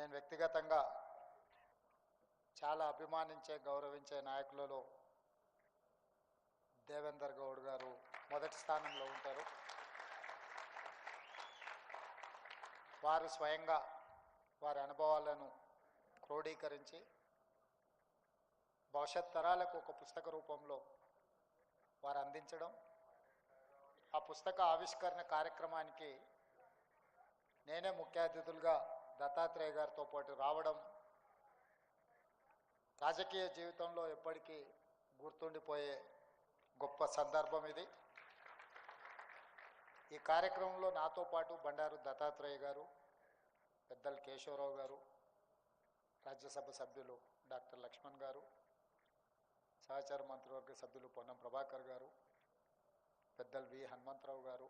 నేను వ్యక్తిగతంగా చాలా అభిమానించే గౌరవించే నాయకులలో దేవేందర్ గౌడ్ గారు మొదటి స్థానంలో ఉంటారు. వారు స్వయంగా వారి అనుభవాలను క్రోడీకరించి భవిష్యత్ తరాలకు ఒక పుస్తక రూపంలో వారు అందించడం ఆ పుస్తక ఆవిష్కరణ కార్యక్రమానికి నేనే ముఖ్య అతిథులుగా దత్తాత్రేయ గారితో పాటు రావడం రాజకీయ జీవితంలో ఎప్పటికీ గుర్తుండిపోయే గొప్ప సందర్భం ఇది. ఈ కార్యక్రమంలో నాతో పాటు బండారు దత్తాత్రేయ గారు పెద్దలు కేశవరావు గారు రాజ్యసభ సభ్యులు డాక్టర్ లక్ష్మణ్ గారు సహచార మంత్రివర్గ సభ్యులు పొన్నం ప్రభాకర్ గారు పెద్దలు వి హనుమంతరావు గారు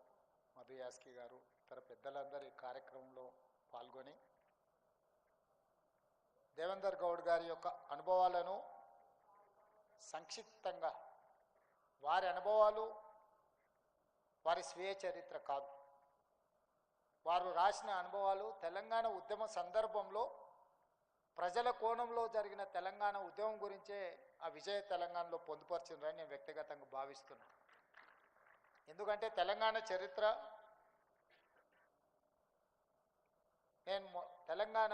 మధు యాస్కి గారు ఇతర పెద్దలందరూ ఈ కార్యక్రమంలో పాల్గొని దేవేందర్ గౌడ్ గారి యొక్క అనుభవాలను సంక్షిప్తంగా వారి అనుభవాలు వారి స్వీయ చరిత్ర కాదు. వారు రాసిన అనుభవాలు తెలంగాణ ఉద్యమ సందర్భంలో ప్రజల కోణంలో జరిగిన తెలంగాణ ఉద్యమం గురించే ఆ విజయ తెలంగాణలో పొందుపరిచిందని నేను వ్యక్తిగతంగా భావిస్తున్నాను ఎందుకంటే తెలంగాణ చరిత్ర నేను తెలంగాణ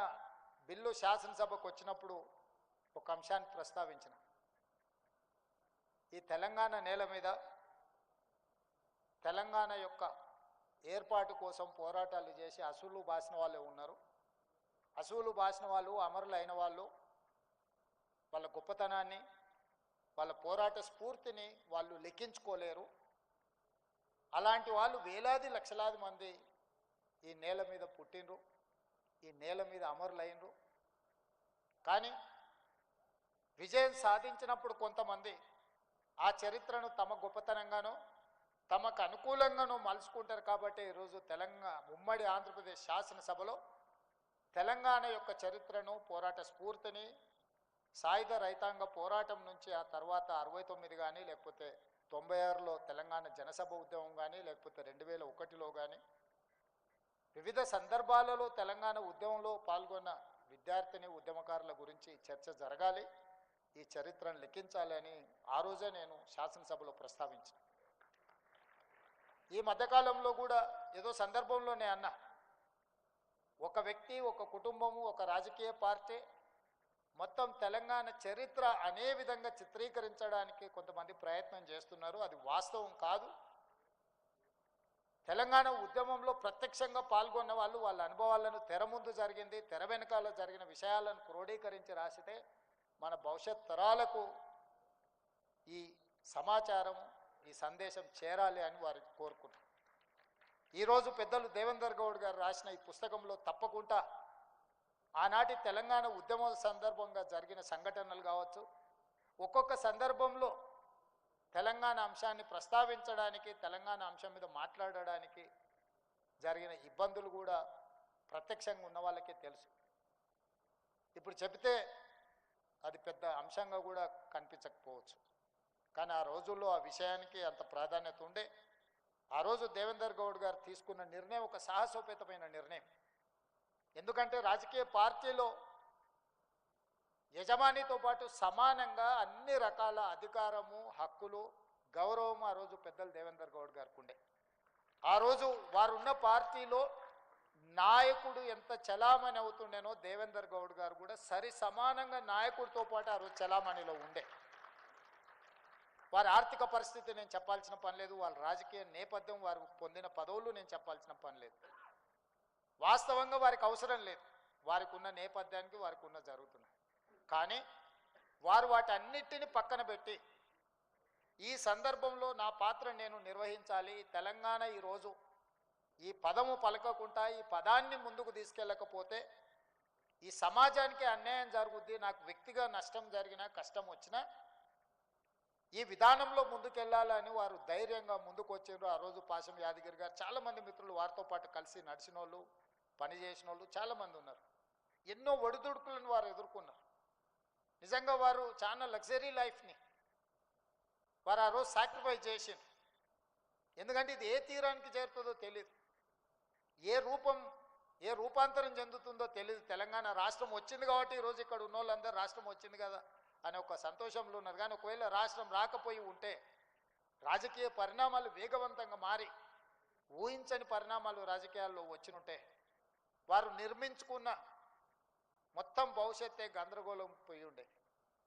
బిల్లు శాసనసభకు వచ్చినప్పుడు ఒక అంశాన్ని ప్రస్తావించిన. ఈ తెలంగాణ నేల మీద తెలంగాణ యొక్క ఏర్పాటు కోసం పోరాటాలు చేసి అసూలు బాసిన వాళ్ళే ఉన్నారు. అసూలు బాసిన వాళ్ళు అమరులైన వాళ్ళు వాళ్ళ గొప్పతనాన్ని వాళ్ళ పోరాట స్ఫూర్తిని వాళ్ళు లెక్కించుకోలేరు. అలాంటి వాళ్ళు వేలాది లక్షలాది మంది ఈ నేల మీద పుట్టినరు ఈ నేల మీద అమరులైనరు. కానీ విజయం సాధించినప్పుడు కొంతమంది ఆ చరిత్రను తమ గొప్పతనంగానో తమకు అనుకూలంగానూ మలుచుకుంటారు కాబట్టి ఈరోజు తెలంగాణ ఉమ్మడి ఆంధ్రప్రదేశ్ శాసనసభలో తెలంగాణ యొక్క చరిత్రను పోరాట స్ఫూర్తిని సాయుధ రైతాంగ పోరాటం నుంచి ఆ తర్వాత అరవై తొమ్మిది కానీ లేకపోతే తొంభై ఆరులో తెలంగాణ జనసభ ఉద్యమం కానీ లేకపోతే రెండు వేల ఒకటిలో కానీ వివిధ సందర్భాలలో తెలంగాణ ఉద్యమంలో పాల్గొన్న విద్యార్థిని ఉద్యమకారుల గురించి చర్చ జరగాలి ఈ చరిత్రను లెక్కించాలని ఆ రోజే నేను శాసనసభలో ప్రస్తావించాను. ఈ మధ్యకాలంలో కూడా ఏదో సందర్భంలోనే అన్నా ఒక వ్యక్తి ఒక కుటుంబము ఒక రాజకీయ పార్టీ మొత్తం తెలంగాణ చరిత్ర అనే విధంగా చిత్రీకరించడానికి కొంతమంది ప్రయత్నం చేస్తున్నారు. అది వాస్తవం కాదు. తెలంగాణ ఉద్యమంలో ప్రత్యక్షంగా పాల్గొన్న వాళ్ళు వాళ్ళ అనుభవాలను తెర ముందు జరిగింది తెర వెనకాల జరిగిన విషయాలను క్రోడీకరించి రాసితే మన భవిష్యత్ తరాలకు ఈ సమాచారం ఈ సందేశం చేరాలి అని వారు కోరుకుంటారు. ఈరోజు పెద్దలు దేవేందర్ గౌడ్ గారు రాసిన ఈ పుస్తకంలో తప్పకుండా ఆనాటి తెలంగాణ ఉద్యమం సందర్భంగా జరిగిన సంఘటనలు కావచ్చు ఒక్కొక్క సందర్భంలో తెలంగాణ అంశాన్ని ప్రస్తావించడానికి తెలంగాణ అంశం మీద మాట్లాడడానికి జరిగిన ఇబ్బందులు కూడా ప్రత్యక్షంగా ఉన్న వాళ్ళకే తెలుసు. ఇప్పుడు చెబితే అది పెద్ద అంశంగా కూడా కనిపించకపోవచ్చు. కానీ ఆ రోజుల్లో ఆ విషయానికి అంత ప్రాధాన్యత ఉండే. ఆ రోజు దేవేందర్ గౌడ్ గారు తీసుకున్న నిర్ణయం ఒక సాహసోపేతమైన నిర్ణయం. ఎందుకంటే రాజకీయ పార్టీలో యజమానితో పాటు సమానంగా అన్ని రకాల అధికారము హక్కులు గౌరవం ఆ రోజు పెద్దలు దేవేందర్ గౌడ్ గారికి ఉండే. ఆ రోజు వారున్న పార్టీలో నాయకుడు ఎంత చలామణి అవుతుండేనో దేవేందర్ గౌడ్ గారు కూడా సరి సమానంగా నాయకుడితో పాటు ఆ రోజు చలామణిలో ఉండే. వారి ఆర్థిక పరిస్థితి నేను చెప్పాల్సిన పని లేదు వాళ్ళ రాజకీయ నేపథ్యం వారు పొందిన పదవులు నేను చెప్పాల్సిన పని లేదు. వాస్తవంగా వారికి అవసరం లేదు. వారికి ఉన్న నేపథ్యానికి వారికి ఉన్న జరుగుతున్నాయి. కానీ వారు వాటన్నిటిని పక్కన పెట్టి ఈ సందర్భంలో నా పాత్ర నేను నిర్వహించాలి. తెలంగాణ ఈరోజు ఈ పదము పలకకుండా ఈ పదాన్ని ముందుకు తీసుకెళ్ళకపోతే ఈ సమాజానికి అన్యాయం జరుగుద్ది నాకు వ్యక్తిగా నష్టం జరిగినా కష్టం వచ్చినా ఈ విధానంలో ముందుకెళ్ళాలని వారు ధైర్యంగా ముందుకు వచ్చారు ఆ రోజు పాశం యాదగిరి గారు చాలామంది మిత్రులు వారితో పాటు కలిసి నడిచిన వాళ్ళు పనిచేసిన వాళ్ళు చాలామంది ఉన్నారు. ఎన్నో ఒడిదుడుకులను వారు ఎదుర్కొన్నారు. నిజంగా వారు చాలా లగ్జరీ లైఫ్ని వారు ఆ రోజు సాక్రిఫైస్ చేసింది ఎందుకంటే ఇది ఏ తీరానికి చేరుతుందో తెలియదు ఏ రూపం ఏ రూపాంతరం చెందుతుందో తెలియదు తెలంగాణ రాష్ట్రం వచ్చింది కాబట్టి ఈరోజు ఇక్కడ ఉన్న వాళ్ళందరూ రాష్ట్రం వచ్చింది కదా అనే ఒక సంతోషంలో ఉన్నారు. కానీ ఒకవేళ రాష్ట్రం రాకపోయి ఉంటే రాజకీయ పరిణామాలు వేగవంతంగా మారి ఊహించని పరిణామాలు రాజకీయాల్లో వచ్చినుంటే వారు నిర్మించుకున్న మొత్తం భవిష్యత్తే గందరగోళం పోయి ఉండే.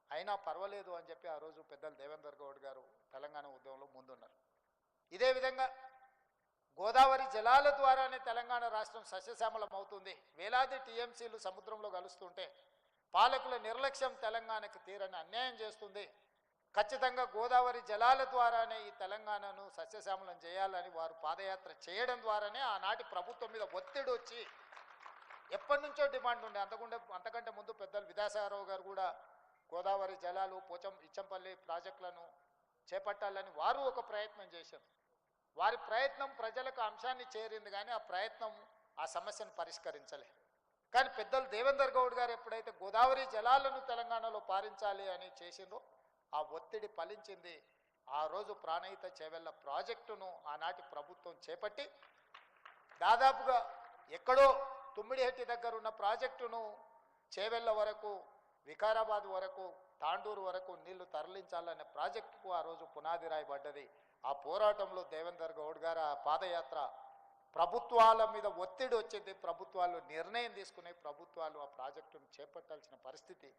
అయినా పర్వాలేదు అని చెప్పి ఆ రోజు పెద్దలు దేవేందర్ గౌడ్ గారు తెలంగాణ ఉద్యమంలో ముందున్నారు. ఇదే విధంగా గోదావరి జలాల ద్వారానే తెలంగాణ రాష్ట్రం సస్యశ్యామలం అవుతుంది వేలాది టీఎంసీలు సముద్రంలో కలుస్తుంటే పాలకుల నిర్లక్ష్యం తెలంగాణకు తీరని అన్యాయం చేస్తుంది. ఖచ్చితంగా గోదావరి జలాల ద్వారానే ఈ తెలంగాణను సస్యశ్యామలం చేయాలని వారు పాదయాత్ర చేయడం ద్వారానే ఆనాటి ప్రభుత్వం మీద ఒత్తిడి వచ్చి ఎప్పటి నుంచో డిమాండ్ ఉండే. అంతకుండే అంతకంటే ముందు పెద్దలు విద్యాసాగరరావు గారు కూడా గోదావరి జలాలు పోచం ఇచ్చంపల్లి ప్రాజెక్టులను చేపట్టాలని వారు ఒక ప్రయత్నం చేశారు. వారి ప్రయత్నం ప్రజలకు అంశాన్ని చేరింది కానీ ఆ ప్రయత్నం ఆ సమస్యను పరిష్కరించలే కానీ పెద్దలు దేవేందర్ గౌడ్ గారు ఎప్పుడైతే గోదావరి జలాలను తెలంగాణలో పారించాలి అని చేసిందో ఆ ఒత్తిడి ఫలించింది. ఆ రోజు ప్రాణహిత చేవెళ్ళ ప్రాజెక్టును ఆనాటి ప్రభుత్వం చేపట్టి దాదాపుగా ఎక్కడో తుమ్మిడిహెట్టి దగ్గర ఉన్న ప్రాజెక్టును చేవెళ్ళ వరకు వికారాబాద్ వరకు తాండూరు వరకు నీళ్ళు తరలించాలనే ప్రాజెక్టుకు ఆ రోజు పునాది రాయబడ్డది. ఆ పోరాటంలో దేవేందర్ గౌడ్ గారు ఆ పాదయాత్ర ప్రభుత్వాల మీద ఒత్తిడి వచ్చింది. ప్రభుత్వాలు నిర్ణయం తీసుకునే ప్రభుత్వాలు ఆ ప్రాజెక్టును చేపట్టాల్సిన పరిస్థితి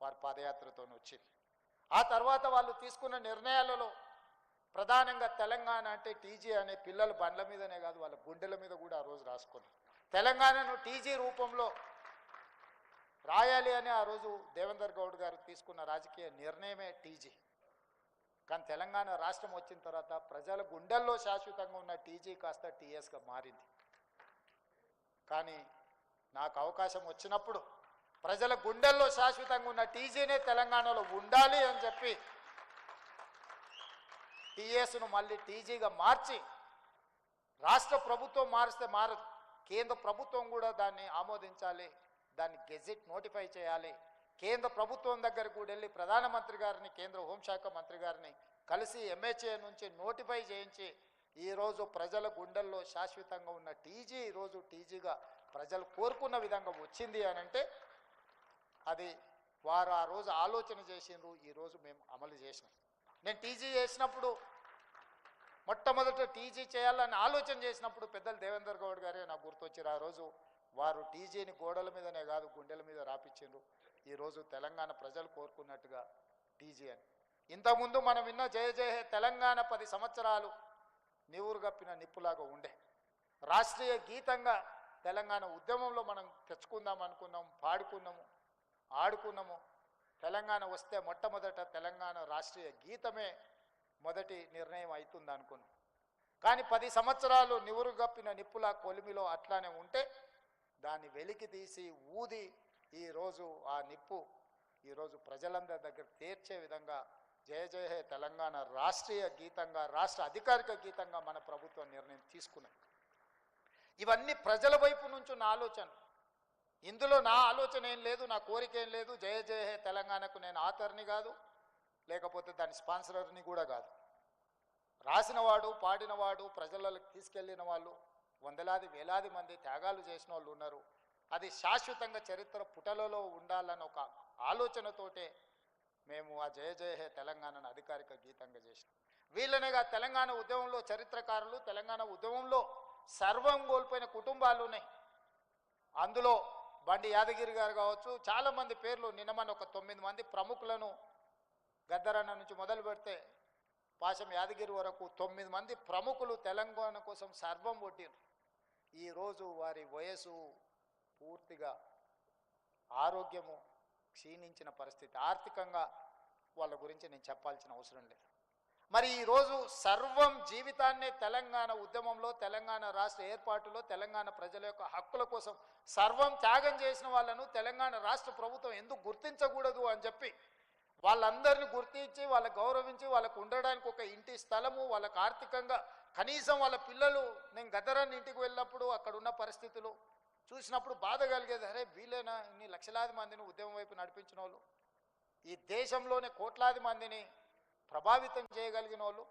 వారి పాదయాత్రతో వచ్చింది. ఆ తర్వాత వాళ్ళు తీసుకున్న నిర్ణయాలలో ప్రధానంగా తెలంగాణ అంటే టీజీ అనే పిల్లలు బండ్ల మీదనే కాదు వాళ్ళ గుండెల మీద కూడా ఆ రోజు రాసుకున్నారు. తెలంగాణను టీజీ రూపంలో రాయాలి అని ఆ రోజు దేవేందర్ గౌడ్ గారు తీసుకున్న రాజకీయ నిర్ణయమే టీజీ. కానీ తెలంగాణ రాష్ట్రం వచ్చిన తర్వాత ప్రజల గుండెల్లో శాశ్వతంగా ఉన్న టీజీ కాస్త టీఎస్గా మారింది. కానీ నాకు అవకాశం వచ్చినప్పుడు ప్రజల గుండెల్లో శాశ్వతంగా ఉన్న టీజీనే తెలంగాణలో ఉండాలి అని చెప్పి టీఎస్ను మళ్ళీ టీజీగా మార్చి రాష్ట్ర ప్రభుత్వం మారిస్తే మారదు. కేంద్ర ప్రభుత్వం కూడా దాన్ని ఆమోదించాలి దాన్ని గెజిట్ నోటిఫై చేయాలి. కేంద్ర ప్రభుత్వం దగ్గరకు కూడా వెళ్ళి ప్రధానమంత్రి గారిని కేంద్ర హోంశాఖ మంత్రి గారిని కలిసి ఎంహెచ్ఏ నుంచి నోటిఫై చేయించి ఈరోజు ప్రజల గుండెల్లో శాశ్వతంగా ఉన్న టీజీ ఈరోజు టీజీగా ప్రజలు కోరుకున్న విధంగా వచ్చింది అని అంటే అది వారు ఆ రోజు ఆలోచన చేసిండ్రు ఈరోజు మేము అమలు చేసినాం. నేను టీజీ చేసినప్పుడు మొట్టమొదట టీజీ చేయాలని ఆలోచన చేసినప్పుడు పెద్దలు దేవేందర్ గౌడ్ గారే నాకు గుర్తొచ్చారు. ఆ రోజు వారు టీజీని గోడల మీదనే కాదు గుండెల మీద రాపిచ్చిండ్రు. ఈరోజు తెలంగాణ ప్రజలు కోరుకున్నట్టుగా టీజీ అని. ఇంతకుముందు మనం విన్న జయ జయ హే తెలంగాణ పది సంవత్సరాలు నివురు గప్పిన నిప్పులాగా ఉండే. రాష్ట్రీయ గీతంగా తెలంగాణ ఉద్యమంలో మనం తెచ్చుకుందాం అనుకున్నాం పాడుకున్నాము ఆడుకున్నాము. తెలంగాణ వస్తే మొట్టమొదట తెలంగాణ రాష్ట్రీయ గీతమే మొదటి నిర్ణయం అవుతుంది అనుకున్నాం కానీ పది సంవత్సరాలు నివురు గప్పిన నిప్పుల కొలిమిలో అట్లానే ఉంటే దాన్ని వెలికి తీసి ఊది ఈరోజు ఆ నిప్పు ఈరోజు ప్రజలందరి దగ్గర తీర్చే విధంగా జయ జయ హే తెలంగాణ రాష్ట్రీయ గీతంగా రాష్ట్ర అధికారిక గీతంగా మన ప్రభుత్వం నిర్ణయం తీసుకున్నది. ఇవన్నీ ప్రజల వైపు నుంచి నా ఆలోచన. ఇందులో నా ఆలోచన ఏం లేదు నా కోరిక ఏం లేదు. జయ జయ హే తెలంగాణకు నేను ఆతరిని కాదు. లేకపోతే దాని స్పాన్సరర్ని కూడా కాదు. రాసినవాడు పాడినవాడు ప్రజలకు తీసుకెళ్ళిన వాళ్ళు వందలాది వేలాది మంది త్యాగాలు చేసిన వాళ్ళు ఉన్నారు. అది శాశ్వతంగా చరిత్ర పుటలలో ఉండాలని ఒక ఆలోచనతోటే మేము ఆ జయ జయ హే తెలంగాణను అధికారిక గీతంగా చేసినాం. వీళ్ళనేగా తెలంగాణ ఉద్యమంలో చరిత్రకారులు తెలంగాణ ఉద్యమంలో సర్వం కోల్పోయిన కుటుంబాలు ఉన్నాయి. అందులో బండి యాదగిరి గారు కావచ్చు చాలామంది పేర్లు నిన్న మన ఒక తొమ్మిది మంది ప్రముఖులను గద్దరన్న నుంచి మొదలు పెడితే పాశం యాదగిరి వరకు తొమ్మిది మంది ప్రముఖులు తెలంగాణ కోసం సర్వం కొట్టిరు ఈరోజు వారి వయసు పూర్తిగా ఆరోగ్యము క్షీణించిన పరిస్థితి. ఆర్థికంగా వాళ్ళ గురించి నేను చెప్పాల్సిన అవసరం లేదు. మరి ఈరోజు సర్వం జీవితాన్నే తెలంగాణ ఉద్యమంలో తెలంగాణ రాష్ట్ర ఏర్పాటులో తెలంగాణ ప్రజల యొక్క హక్కుల కోసం సర్వం త్యాగం చేసిన వాళ్ళను తెలంగాణ రాష్ట్ర ప్రభుత్వం ఎందుకు గుర్తించకూడదు అని చెప్పి వాళ్ళందరిని గుర్తించి వాళ్ళ గౌరవించి వాళ్ళకు ఉండడానికి ఒక ఇంటి స్థలము వాళ్ళకు ఆర్థికంగా కనీసం వాళ్ళ పిల్లలు నేను గదరాన్ని ఇంటికి వెళ్ళినప్పుడు అక్కడ ఉన్న పరిస్థితులు చూసినప్పుడు బాధ కలిగేది అరే వీళ్ళేనా? ఇన్ని లక్షలాది మందిని ఉద్యమం వైపు నడిపించిన వాళ్ళు. ఈ దేశంలోనే కోట్లాది మందిని ప్రభావితం చేయగలిగిన వాళ్ళు.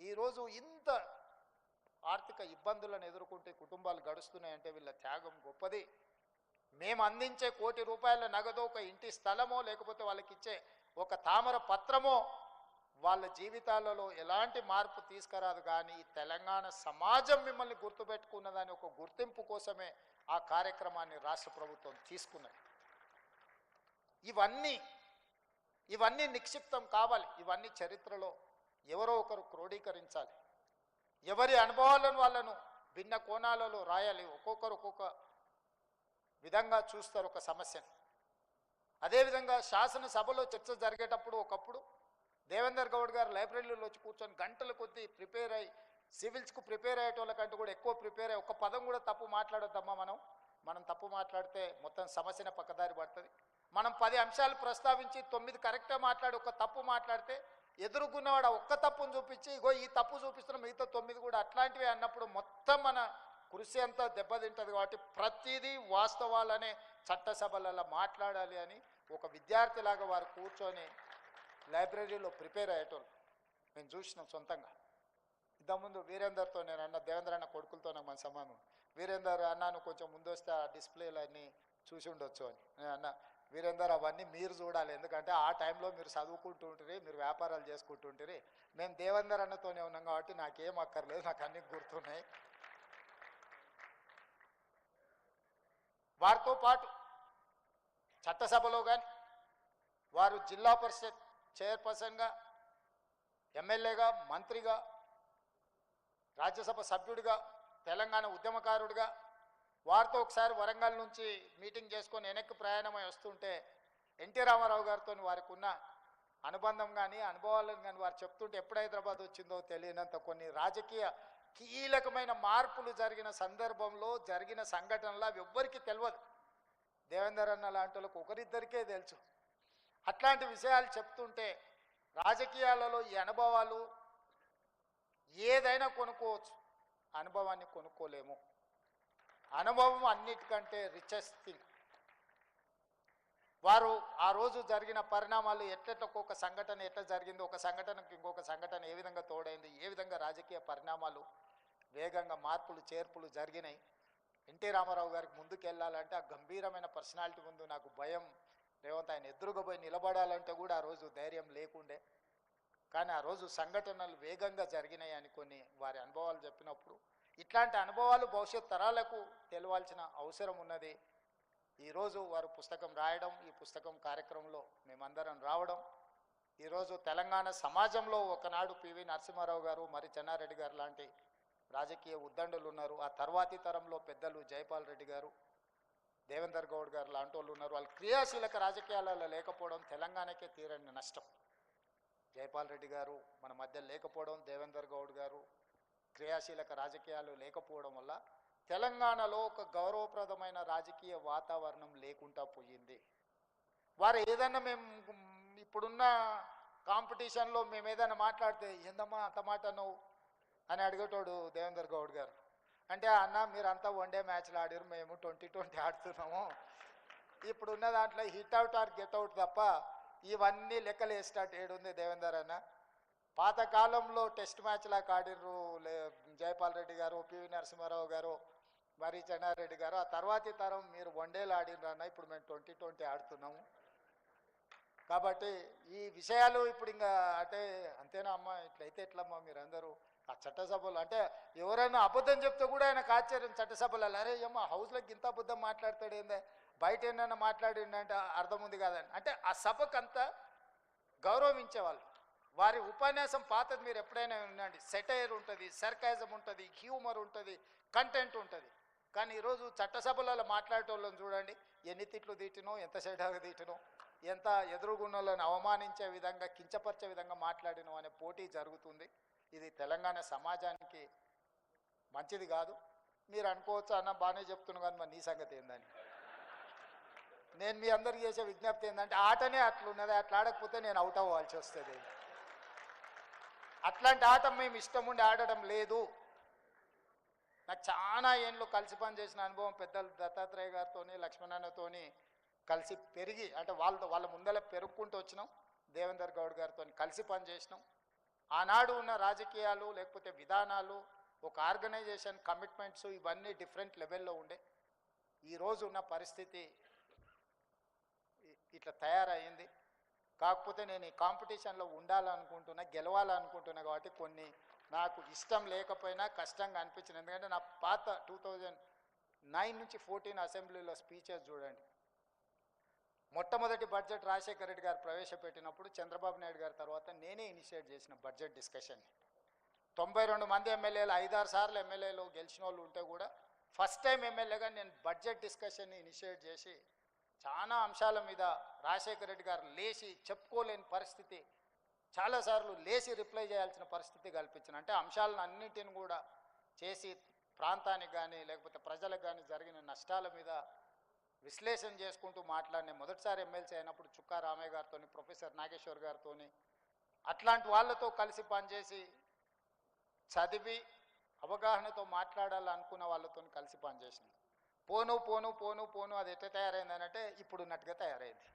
ఈరోజు ఇంత ఆర్థిక ఇబ్బందులను ఎదుర్కొంటే కుటుంబాలు గడుస్తున్నాయంటే వీళ్ళ త్యాగం గొప్పది. మేము అందించే కోటి రూపాయల నగదు ఒక ఇంటి స్థలమో లేకపోతే వాళ్ళకి ఇచ్చే ఒక తామర పత్రమో వాళ్ళ జీవితాలలో ఎలాంటి మార్పు తీసుకురాదు కానీ ఈ తెలంగాణ సమాజం మిమ్మల్ని గుర్తుపెట్టుకున్నదని ఒక గుర్తింపు కోసమే ఆ కార్యక్రమాన్ని రాష్ట్ర ప్రభుత్వం తీసుకున్నది. ఇవన్నీ ఇవన్నీ నిక్షిప్తం కావాలి. ఇవన్నీ చరిత్రలో ఎవరో ఒకరు క్రోడీకరించాలి. ఎవరి అనుభవాలను వాళ్ళను భిన్న కోణాలలో రాయాలి. ఒక్కొక్కరు ఒక్కొక్క విధంగా చూస్తారు ఒక సమస్యను. అదేవిధంగా శాసనసభలో చర్చ జరిగేటప్పుడు ఒకప్పుడు దేవేందర్ గౌడ్ గారు లైబ్రరీలో వచ్చి కూర్చొని గంటల కొద్దీ ప్రిపేర్ అయ్యి సివిల్స్కు ప్రిపేర్ అయ్యేటోళ్ళకంటే కూడా ఎక్కువ ప్రిపేర్ అయ్యి ఒక పదం కూడా తప్పు మాట్లాడొద్దమ్మా మనం. మనం తప్పు మాట్లాడితే మొత్తం సమస్యన పక్కదారి పడుతుంది. మనం పది అంశాలు ప్రస్తావించి తొమ్మిది కరెక్ట్గా మాట్లాడి ఒక తప్పు మాట్లాడితే ఎదుర్కొన్నవాడు ఒక్క తప్పును చూపించి ఇగో ఈ తప్పు చూపిస్తున్న మిగతా తొమ్మిది కూడా అట్లాంటివి అన్నప్పుడు మొత్తం మన కృషి అంతా దెబ్బతింటుంది కాబట్టి ప్రతిదీ వాస్తవాలనే చట్టసభలలో మాట్లాడాలి అని ఒక విద్యార్థిలాగా వారు కూర్చొని లైబ్రరీలో ప్రిపేర్ అయ్యేటోళ్ళు. మేము చూసినాం సొంతంగా. ఇంతకుముందు వీరేందర్తో నేను అన్న దేవేంద్ర అన్న కొడుకులతో నాకు మన సమానం వీరేందర్ అన్నాను కొంచెం ముందు వస్తే ఆ డిస్ప్లేలు అన్నీ చూసి ఉండొచ్చు అని. నేను అన్న వీరేందర్ అవన్నీ మీరు చూడాలి. ఎందుకంటే ఆ టైంలో మీరు చదువుకుంటూ ఉంటుంది మీరు వ్యాపారాలు చేసుకుంటుంటారు మేము దేవేందర్ అన్నతోనే ఉన్నాం కాబట్టి నాకేం అక్కర్లేదు. నాకు అన్ని గుర్తున్నాయి. వారితో పాటు చట్టసభలో కానీ వారు జిల్లా పరిషత్ చైర్పర్సన్గా ఎమ్మెల్యేగా మంత్రిగా రాజ్యసభ సభ్యుడిగా తెలంగాణ ఉద్యమకారుడిగా వారితో ఒకసారి వరంగల్ నుంచి మీటింగ్ చేసుకొని వెనక్కి ప్రయాణమై వస్తుంటే ఎన్టీ రామారావు గారితో వారికి ఉన్న అనుబంధం కానీ అనుభవాలను కానీ వారు చెప్తుంటే ఎప్పుడు హైదరాబాద్ వచ్చిందో తెలియనంత కొన్ని రాజకీయ కీలకమైన మార్పులు జరిగిన సందర్భంలో జరిగిన సంఘటనలు అవి ఎవ్వరికీ తెలియదు దేవేందర్ అన్న లాంటి వాళ్ళకు ఒకరిద్దరికే తెలుసు. అట్లాంటి విషయాలు చెప్తుంటే రాజకీయాలలో ఈ అనుభవాలు ఏదైనా కొనుక్కోవచ్చు. అనుభవాన్ని కొనుక్కోలేము. అనుభవం అన్నిటికంటే రిచెస్ట్ థింగ్ వారు ఆ రోజు జరిగిన పరిణామాలు ఎట్లెట్ల ఒక్కొక్క సంఘటన ఎట్లా జరిగింది ఒక సంఘటనకు ఇంకొక సంఘటన ఏ విధంగా తోడైంది ఏ విధంగా రాజకీయ పరిణామాలు వేగంగా మార్పులు చేర్పులు జరిగినాయి. ఎన్టీ రామారావు గారికి ముందుకెళ్ళాలంటే ఆ గంభీరమైన పర్సనాలిటీ ముందు నాకు భయం. రేవంత్ ఆయన ఎదురుగా పోయి నిలబడాలంటే కూడా ఆ రోజు ధైర్యం లేకుండే. కానీ ఆ రోజు సంఘటనలు వేగంగా జరిగినాయి అని కొన్ని వారి అనుభవాలు చెప్పినప్పుడు. ఇట్లాంటి అనుభవాలు భవిష్యత్ తరాలకు తెలవాల్సిన అవసరం ఉన్నది. ఈరోజు వారు పుస్తకం రాయడం ఈ పుస్తకం కార్యక్రమంలో మేమందరం రావడం. ఈరోజు తెలంగాణ సమాజంలో ఒకనాడు పివి నరసింహారావు గారు మరి చెన్నారెడ్డి గారు లాంటి రాజకీయ ఉద్దండులు ఉన్నారు. ఆ తర్వాతి తరంలో పెద్దలు జైపాల్ రెడ్డి గారు దేవేందర్ గౌడ్ గారు లాంటి వాళ్ళు ఉన్నారు. వాళ్ళు క్రియాశీలక రాజకీయాలలో లేకపోవడం తెలంగాణకే తీరని నష్టం. జైపాల్ రెడ్డి గారు మన మధ్య లేకపోవడం దేవేందర్ గౌడ్ గారు క్రియాశీలక రాజకీయాలు లేకపోవడం వల్ల తెలంగాణలో ఒక గౌరవప్రదమైన రాజకీయ వాతావరణం లేకుండా పోయింది. వారు ఏదైనా మేము ఇప్పుడున్న కాంపిటీషన్లో మేము ఏదైనా మాట్లాడితే ఏందమ్మా అంత మాట నువ్వు అని అడిగేటోడు దేవేందర్ గౌడ్ గారు. అంటే అన్న మీరంతా వన్డే మ్యాచ్లు ఆడారు మేము ట్వంటీ ట్వంటీ ఆడుతున్నాము. ఇప్పుడున్న దాంట్లో hit out or get out తప్ప ఇవన్నీ లెక్కలు వేసేటట్టు ఏడుంది దేవేందర్ అన్న. పాతకాలంలో టెస్ట్ మ్యాచ్లాగా ఆడిర్రు లే జయపాల్ రెడ్డి గారు పివి నరసింహారావు గారు మరి చెన్నారెడ్డి గారు. ఆ తర్వాతి తరం మీరు వన్డేలు ఆడినరు అన్న ఇప్పుడు మేము ట్వంటీ ట్వంటీ ఆడుతున్నాము. కాబట్టి ఈ విషయాలు ఇప్పుడు ఇంకా అంటే అంతేనా అమ్మా? ఇట్లయితే ఎట్లమ్మా మీరందరూ? ఆ చట్టసభలు అంటే ఎవరైనా అబద్ధం చెప్తే కూడా ఆయనకు ఆశ్చర్యం చట్టసభలలో. అరే ఏమో హౌస్లోకి ఇంత అబద్ధం మాట్లాడతాడు ఏందే బయట ఏమైనా మాట్లాడిండంటే అర్థం ఉంది కాదని. అంటే ఆ సభకు అంతా గౌరవించేవాళ్ళు. వారి ఉపన్యాసం పాతది మీరు ఎప్పుడైనా వినండి. సెటైర్ ఉంటుంది సర్కాజం ఉంటుంది హ్యూమర్ ఉంటుంది కంటెంట్ ఉంటుంది. కానీ ఈరోజు చట్టసభలలో మాట్లాడేటోళ్ళని చూడండి. ఎన్ని తిట్లు తీటినో ఎంత సెటాగా తీటినో ఎంత ఎదురుగున్నోళ్ళని అవమానించే విధంగా కించపరిచే విధంగా మాట్లాడినో అనే పోటీ జరుగుతుంది. ఇది తెలంగాణ సమాజానికి మంచిది కాదు. మీరు అనుకోవచ్చు? అన్న బాగానే చెప్తున్నాను కానీ మరి నీ సంగతి ఏందని నేను మీ అందరికి చేసే విజ్ఞప్తి ఏంటంటే ఆటనే అట్లున్నది అట్లా ఆడకపోతే నేను అవుట్ అవ్వాల్సి వస్తుంది. అట్లాంటి ఆట మేము ఇష్టం ఉండి ఆడడం లేదు. నాకు చాలా ఏళ్ళు కలిసి పనిచేసిన అనుభవం పెద్దలు దత్తాత్రేయ గారితోని లక్ష్మణతో కలిసి పెరిగి అంటే వాళ్ళతో వాళ్ళ ముందర పెరుక్కుంటూ వచ్చినాం. దేవేందర్ గౌడ్ గారితో కలిసి పనిచేసినాం ఆనాడు ఉన్న రాజకీయాలు లేకపోతే విధానాలు ఒక ఆర్గనైజేషన్ కమిట్మెంట్స్ ఇవన్నీ డిఫరెంట్ లెవెల్లో ఉండే. ఈరోజు ఉన్న పరిస్థితి ఇట్లా తయారయ్యింది. కాకపోతే నేను ఈ కాంపిటీషన్లో ఉండాలనుకుంటున్నా గెలవాలనుకుంటున్నా కాబట్టి కొన్ని నాకు ఇష్టం లేకపోయినా కష్టంగా అనిపించింది. ఎందుకంటే నా పాత టూ థౌజండ్ నైన్ నుంచి ఫోర్టీన్ అసెంబ్లీలో స్పీచెస్ చూడండి. మొట్టమొదటి బడ్జెట్ రాజశేఖర రెడ్డి గారు ప్రవేశపెట్టినప్పుడు చంద్రబాబు నాయుడు గారి తర్వాత నేనే ఇనిషియేట్ చేసిన బడ్జెట్ డిస్కషన్. తొంభై రెండు మంది ఎమ్మెల్యేలు ఐదారు సార్లు ఎమ్మెల్యేలు గెలిచిన వాళ్ళు ఉంటే కూడా ఫస్ట్ టైం ఎమ్మెల్యేగా నేను బడ్జెట్ డిస్కషన్ని ఇనిషియేట్ చేసి చాలా అంశాల మీద రాజశేఖర రెడ్డి గారు లేచి చెప్పుకోలేని పరిస్థితి చాలాసార్లు లేచి రిప్లై చేయాల్సిన పరిస్థితి కల్పించిన. అంటే అంశాలను అన్నింటిని కూడా చేసి ప్రాంతానికి కానీ లేకపోతే ప్రజలకు కానీ జరిగిన నష్టాల మీద విశ్లేషణ చేసుకుంటూ మాట్లాడిన మొదటిసారి ఎమ్మెల్సీ అయినప్పుడు చుక్కా రామయ్య గారితో ప్రొఫెసర్ నాగేశ్వర్ గారితో అట్లాంటి వాళ్ళతో కలిసి పనిచేసి చదివి అవగాహనతో మాట్లాడాలనుకున్న వాళ్ళతో కలిసి పనిచేసింది. పోను పోను పోను పోను అది ఎట్లా తయారైంది అంటే ఇప్పుడున్నట్టుగా తయారైంది.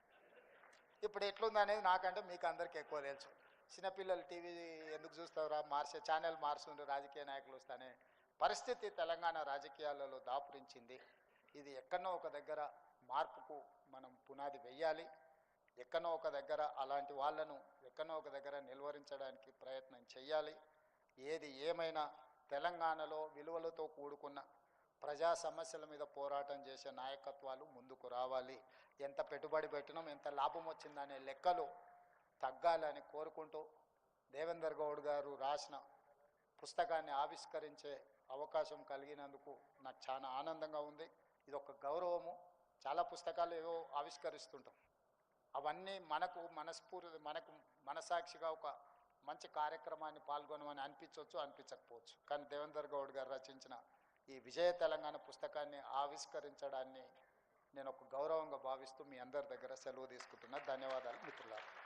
ఇప్పుడు ఎట్లుంది అనేది నాకంటే మీకు అందరికీ ఎక్కువ తెలుసు. చిన్నపిల్లలు టీవీ ఎందుకు చూస్తారా మార్చే ఛానల్ మార్చుండ్రు రాజకీయ నాయకులు వస్తానే పరిస్థితి తెలంగాణ రాజకీయాలలో దాపురించింది. ఇది ఎక్కడో ఒక దగ్గర మార్పుకు మనం పునాది వెయ్యాలి ఎక్కడో ఒక దగ్గర అలాంటి వాళ్ళను ఎక్కడో ఒక దగ్గర నిలువరించడానికి ప్రయత్నం చేయాలి. ఏది ఏమైనా తెలంగాణలో విలువలతో కూడుకున్న ప్రజా సమస్యల మీద పోరాటం చేసే నాయకత్వాలు ముందుకు రావాలి. ఎంత పెట్టుబడి పెట్టినాం ఎంత లాభం వచ్చిందనే లెక్కలు తగ్గాలని కోరుకుంటూ దేవేందర్ గౌడ్ గారు రాసిన పుస్తకాన్ని ఆవిష్కరించే అవకాశం కలిగినందుకు నాకు చాలా ఆనందంగా ఉంది. ఇది ఒక గౌరవము. చాలా పుస్తకాలు ఏవో ఆవిష్కరిస్తుంటాం. అవన్నీ మనకు మనస్ఫూర్తి మనకు మనసాక్షిగా ఒక మంచి కార్యక్రమాన్ని పాల్గొనమని అనిపించవచ్చు అనిపించకపోవచ్చు. కానీ దేవేందర్ గౌడ్ గారు రచించిన ఈ విజయ తెలంగాణ పుస్తకాన్ని ఆవిష్కరించడాన్ని నేను ఒక గౌరవంగా భావిస్తూ మీ అందరి దగ్గర సెలవు తీసుకుంటున్నా. ధన్యవాదాలు మిత్రులారా.